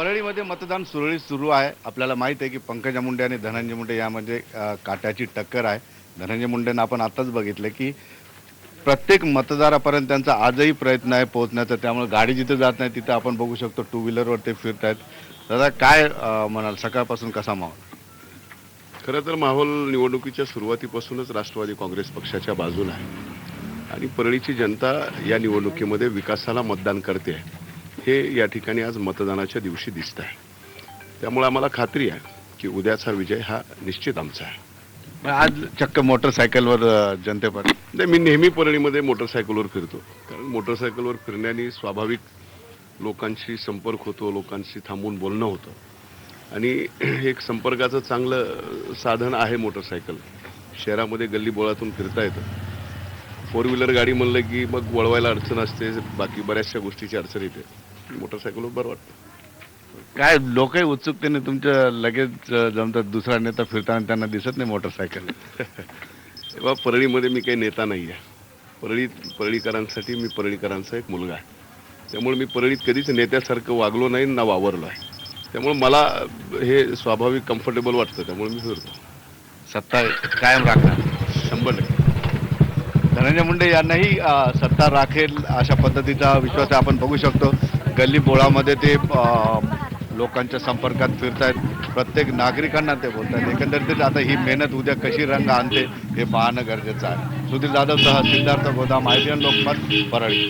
परळीमध्ये मतदान सुरळीत सुरू आहे. आपल्याला माहीत आहे की पंकजा मुंडे आणि धनंजय मुंडे यामध्ये काट्याची टक्कर आहे. धनंजय मुंडेंना आपण आताच बघितलं की प्रत्येक मतदारापर्यंत त्यांचा आजही प्रयत्न आहे पोहोचण्याचा. त्यामुळे गाडी जिथे जात नाही तिथं आपण बघू शकतो टू व्हीलरवर ते फिरत आहेत दादा काय म्हणाल? सकाळपासून कसा माहोल? खरं तर माहोल निवडणुकीच्या सुरुवातीपासूनच राष्ट्रवादी काँग्रेस पक्षाच्या बाजूला आहे. आणि परळीची जनता या निवडणुकीमध्ये विकासाला मतदान करते आहे. हे या ठिकाणी आज मतदानाच्या दिवशी दिसत आहे. त्यामुळे आम्हाला खात्री आहे की उद्याचा विजय हा निश्चित आमचा आहे. आज चक्क मोटरसायकलवर जनतेपर्यंत नाही मी नेहमी परळीमध्ये मोटरसायकलवर फिरतो. कारण मोटरसायकलवर फिरण्याने स्वाभाविक लोकांशी संपर्क होतो लोकांशी थांबून बोलणं होतं. आणि एक संपर्काचं चांगलं साधन आहे मोटरसायकल. शहरामध्ये गल्ली बोळातून फिरता येतं. फोर व्हीलर गाडी म्हणलं की मग वळवायला अडचण असते बाकी बऱ्याचशा गोष्टीची अडचण येते. मोटरसायकलवर बरं वाटतं. काय लोकही उत्सुकतेने तुमच्या लगेच अ, जमतात. दुसरा नेता फिरताना त्यांना दिसत नाही मोटरसायकल. तेव्हा परळीमध्ये मी काही नेता नाही आहे. परळी परळीकरांसाठी मी परळीकरांचा एक मुलगा आहे. त्यामुळे मी परळीत कधीच नेत्यासारखं वागलो नाही ना वावरलो आहे. त्यामुळे मला हे स्वाभाविक कम्फर्टेबल वाटतं. त्यामुळे मी फिरतो. सत्ता कायम राखणार. शंभर टक्के. धनंजय मुंडे यांनाही अ, सत्ता राखेल अशा पद्धतीचा विश्वास आपण बघू शकतो. गल्ली बोळामध्ये ते लोकांच्या संपर्कात फिरतायत. प्रत्येक नागरिकांना ते बोलतात एकंदरीत आता ही मेहनत उद्या कशी रंग आणते हे पाहणं गरजेचं आहे. सुधीर जाधवसह सिद्धार्थ गोदाम आयबीएन लोकमत परळी.